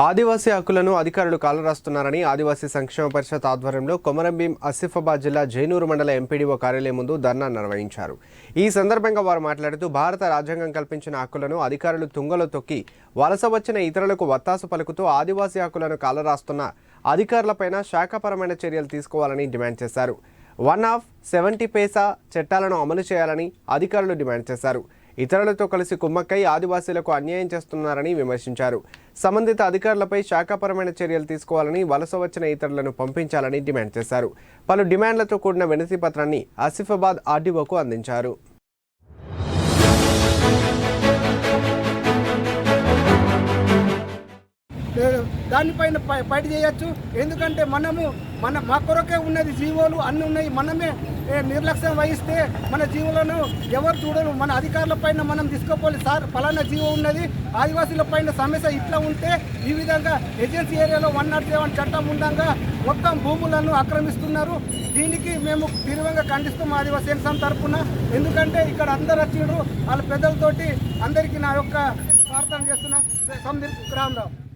ఆదివాసీ హక్కులను అధికారులు కాలరాస్తున్నారని ఆదివాసీ సంక్షేమ పరిషత్ ఆధ్వర్యంలో కొమరంభీం ఆసిఫాబాద్ జిల్లా జైనూరు మండల ఎంపీడీఓ కార్యాలయం ముందు ధర్నా నిర్వహించారు. ఈ సందర్భంగా వారు మాట్లాడుతూ భారత రాజ్యాంగం కల్పించిన హక్కులను అధికారులు తుంగలో తొక్కి వలస వచ్చిన ఇతరులకు వత్తాసు పలుకుతూ ఆదివాసీ హక్కులను కాలరాస్తున్న అధికారులపైన శాఖపరమైన చర్యలు తీసుకోవాలని డిమాండ్ చేశారు. వన్ ఆఫ్ సెవెంటీ పేసా చట్టాలను అమలు చేయాలని అధికారులు డిమాండ్ చేశారు. ఇతరులతో కలిసి కుమ్మక్కై ఆదివాసీలకు అన్యాయం చేస్తున్నారని విమర్శించారు. సంబంధిత అధికారులపై శాఖాపరమైన చర్యలు తీసుకోవాలని వలస వచ్చిన ఇతరులను పంపించాలని డిమాండ్ చేశారు. పలు డిమాండ్లతో కూడిన వినతి పత్రాన్ని ఆసిఫాబాద్ ఆర్డీఓకు అందించారు. దానిపైన పై- ఫైట్ చేయొచ్చు. ఎందుకంటే మనము మన మా కొరకే ఉన్నది జీవోలు అన్నీ ఉన్నాయి. మనమే నిర్లక్ష్యం వహిస్తే మన జీవులను ఎవరు చూడరు. మన అధికారుల పైన మనం తీసుకోపోలి. సార్ ఫలానా జీవో ఉన్నది. ఆదివాసీల పైన సమస్య ఇట్లా ఉంటే ఈ విధంగా ఏజెన్సీ ఏరియాలో వన్ నాట్ సెవెన్ చట్టం ఉండగా మొత్తం భూములను ఆక్రమిస్తున్నారు. దీనికి మేము తీవ్రంగా ఖండిస్తాం ఆదివాసీ సంఘం తరఫున ఎందుకంటే ఇక్కడ అందరు వచ్చిండ్రు. వాళ్ళ పెద్దలతోటి అందరికీ నా యొక్క ప్రార్థన చేస్తున్నా. సందీప్ రామరావు